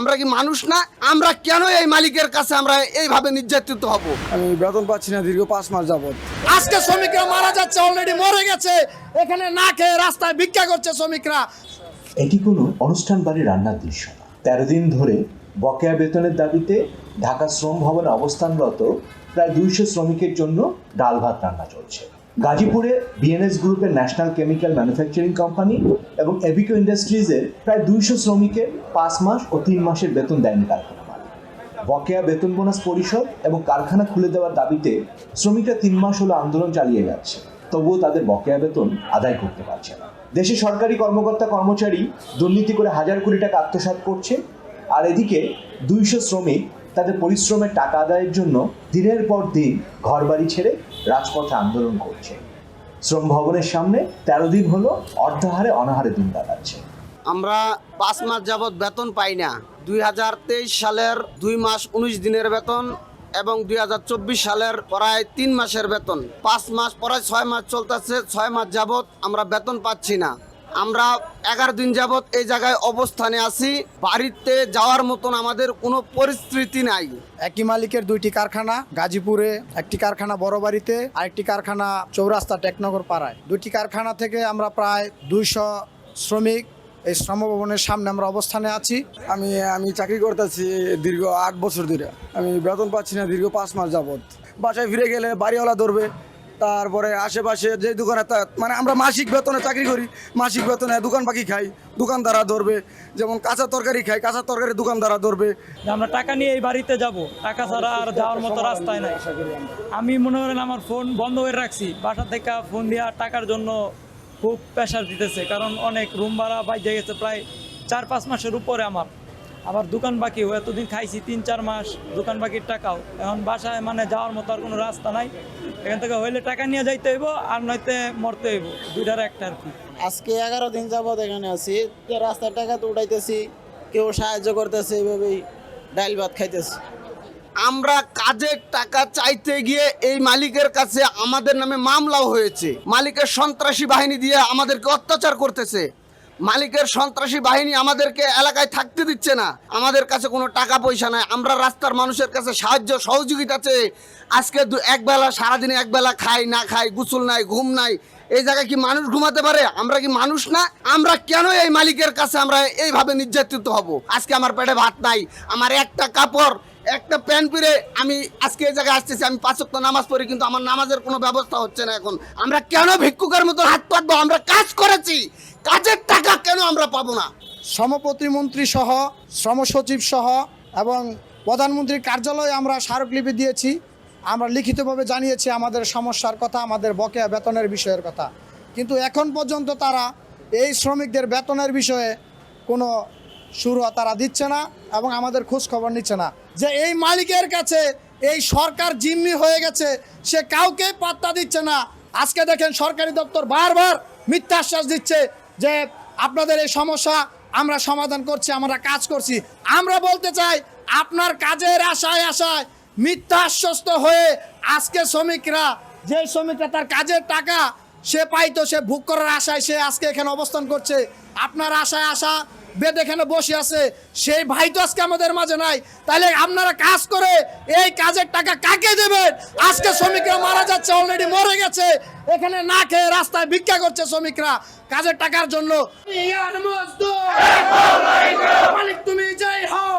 আমরা কি মানুষ না? আমরা কেন এই মালিকের কাছে আমরা এইভাবে নির্যাতিত হব? আমি বেতন পাচ্ছি না দীর্ঘ পাঁচ মাস যাবত আজকে শ্রমিকরা মারা যাচ্ছে অলরেডি মরে গেছে। এখানে না খেয়ে রাস্তায় ভিক্ষা করছে শ্রমিকরা। এটি কোনো অনুষ্ঠান বাড়ি রান্নার দৃশ্য না। তেরো দিন ধরে বকেয়া বেতনের দাবিতে ঢাকা শ্রম ভবনে অবস্থানরত প্রায় দুইশো শ্রমিকের জন্য ডাল ভাত রান্না চলছে। গাজীপুরে বিএনএস গ্রুপের ন্যাশনাল কেমিক্যাল ম্যানুফ্যাকচারিং কোম্পানি এবং এভিকো ইন্ডাস্ট্রিজের প্রায় দুইশো শ্রমিকের পাঁচ মাস ও তিন মাসের বেতন দেয়নি কারখানা মালিক বকেয়া বেতন বোনাস পরিষদ এবং কারখানা খুলে দেওয়ার দাবিতে শ্রমিকরা তিন মাস হলো আন্দোলন চালিয়ে যাচ্ছে। তবুও তাদের বকেয়া বেতন আদায় করতে পারছে না। দেশে সরকারি কর্মকর্তা কর্মচারী দুর্নীতি করে হাজার কোটি টাকা আত্মসাৎ করছে, আর এদিকে দুইশো শ্রমিক তাদের পরিশ্রমের টাকা আদায়ের জন্য দিনের পর দিন ঘরবাড়ি ছেড়ে রাজপথে আন্দোলন করছে। শ্রম ভবনের সামনে তেরো দিন হলো অর্ধাহারে অনাহারে দিন কাটাচ্ছে। আমরা পাঁচ মাস যাবৎ বেতন পাই না। দুই হাজার তেইশ সালের দুই মাস উনিশ দিনের বেতন এবং দুই হাজার চব্বিশ সালের প্রায় তিন মাসের বেতন। পাঁচ মাস প্রায় ছয় মাস চলতেছে, ছয় মাস যাবৎ আমরা বেতন পাচ্ছি না। আমরা এগারো দিন যাবৎ এই জায়গায় অবস্থানে আছি। বাড়িতে যাওয়ার মতন আমাদের কোনো পরিস্থিতি নাই। একই মালিকের দুইটি কারখানা গাজীপুরে একটি কারখানা বড়বাড়িতে আরেকটি কারখানা চৌরাস্তা টেকনগর পাড়ায়। দুইটি কারখানা থেকে আমরা প্রায় দুইশো শ্রমিক এই শ্রমভবনের সামনে আমরা অবস্থানে আছি। আমি আমি চাকরি করতেছি দীর্ঘ আট বছর ধরে। আমি বেতন পাচ্ছি না দীর্ঘ পাঁচ মাস যাবৎ। বাসায় ফিরে গেলে বাড়িওয়ালা ধরবে। তারপরে আশেপাশে যে দোকানে মানে আমরা মাসিক বেতনে চাকরি করি মাসিক বেতনে দোকান পাখি খাই দোকানদাররা ধরবে যেমন কাঁচা তরকারি খাই কাঁচা তরকারি দোকানদাররা ধরবে। যে আমরা টাকা নিয়ে এই বাড়িতে যাব টাকা ছাড়া আর যাওয়ার মতো রাস্তায় নাই। আমি মনে করেন আমার ফোন বন্ধ করে রাখছি বাসা থেকে ফোন দিয়া টাকার জন্য খুব প্রেশার দিতেছে কারণ অনেক রুম ভাড়া বাইজে গেছে প্রায় চার পাঁচ মাসের উপরে আমার। আবার দোকান বাকি এতদিন খাইছি তিন, চার মাস, দোকান বাকির টাকাও। এখন বাসায় মানে যাওয়ার মতো আর কোনো রাস্তা নাই। এখান থেকে হইলে টাকা নিয়ে যাইতে হইব, আর নয়তে মরতে হইব, দুইটার একটা আর কি। আজকে এগারো দিন যাবৎ এখানে আছি। রাস্তার টাকা তো উঠাইতেছি, কেউ সাহায্য করতেছে এইভাবেই ডাইল ভাত খাইতেছি। আমরা কাজের টাকা চাইতে গিয়ে এই মালিকের কাছে আমাদের নামে মামলাও হয়েছে। মালিকের সন্ত্রাসী বাহিনী দিয়ে আমাদেরকে অত্যাচার করতেছে। মালিকের সন্ত্রাসী বাহিনী আমাদেরকে এলাকায় থাকতে দিচ্ছে না। আমাদের কাছে কোনো টাকা পয়সা নাই। আমরা রাস্তার মানুষের কাছে সাহায্য সহযোগিতা চেয়ে আজকে দু একবেলা সারাদিনে একবেলা খাই, না খাই, গোসল নাই, ঘুম নাই। এই জায়গায় কি মানুষ ঘুমাতে পারে? আমরা কি মানুষ না? আমরা কেন এই মালিকের কাছে আমরা এইভাবে নির্যাতিত হব? আজকে আমার পেটে ভাত নাই। আমার একটা কাপড় একটা প্যান পিরে আমি আজকে এই জায়গায় আসতেছি, আমি পাঁচক্ত নামাজ পড়ি, কিন্তু আমার নামাজের কোনো ব্যবস্থা হচ্ছে না এখন। আমরা কেন ভিক্ষুকের মতো হাত পাতবো? আমরা কাজ করেছি। কাজের টাকা কেন আমরা পাবো না? শ্রম প্রতিমন্ত্রী সহ শ্রম সচিব সহ এবং প্রধানমন্ত্রীর কার্যালয়ে আমরা স্মারকলিপি দিয়েছি। আমরা লিখিতভাবে জানিয়েছি আমাদের সমস্যার কথা, আমাদের বকেয়া বেতনের বিষয়ের কথা। কিন্তু এখন পর্যন্ত তারা এই শ্রমিকদের বেতনের বিষয়ে কোনো শুরু তারা দিচ্ছে না এবং আমাদের খোঁজ খবর নিচ্ছে না। যে এই মালিকের কাছে এই সরকার জিম্মি হয়ে গেছে, সে কাউকে পাত্তা দিচ্ছে না। আজকে দেখেন সরকারি দপ্তর বারবার মিথ্যা আশ্বাস দিচ্ছে যে আপনাদের এই সমস্যা আমরা সমাধান করছি, আমরা কাজ করছি। আমরা বলতে চাই আপনার কাজের আশায় আশায় মিথ্যা আশ্বস্ত হয়ে আজকে শ্রমিকরা, যে শ্রমিকরা তার কাজের টাকা সে পাইতো সে ভোগ করার আশায় সে আজকে এখানে অবস্থান করছে। আপনার আশায় আশা বেদ এখানে বসে আছে। সেই ভাই তো আজকে আমাদের মাঝে নাই। তাহলে আপনারা কাজ করে এই কাজের টাকা কাকে দেবেন? আজকে শ্রমিকরা মারা যাচ্ছে অলরেডি মরে গেছে। এখানে না খেয়ে রাস্তায় ভিক্ষা করছে শ্রমিকরা। কাজের টাকার জন্য। মালিক তুমি জয় হও!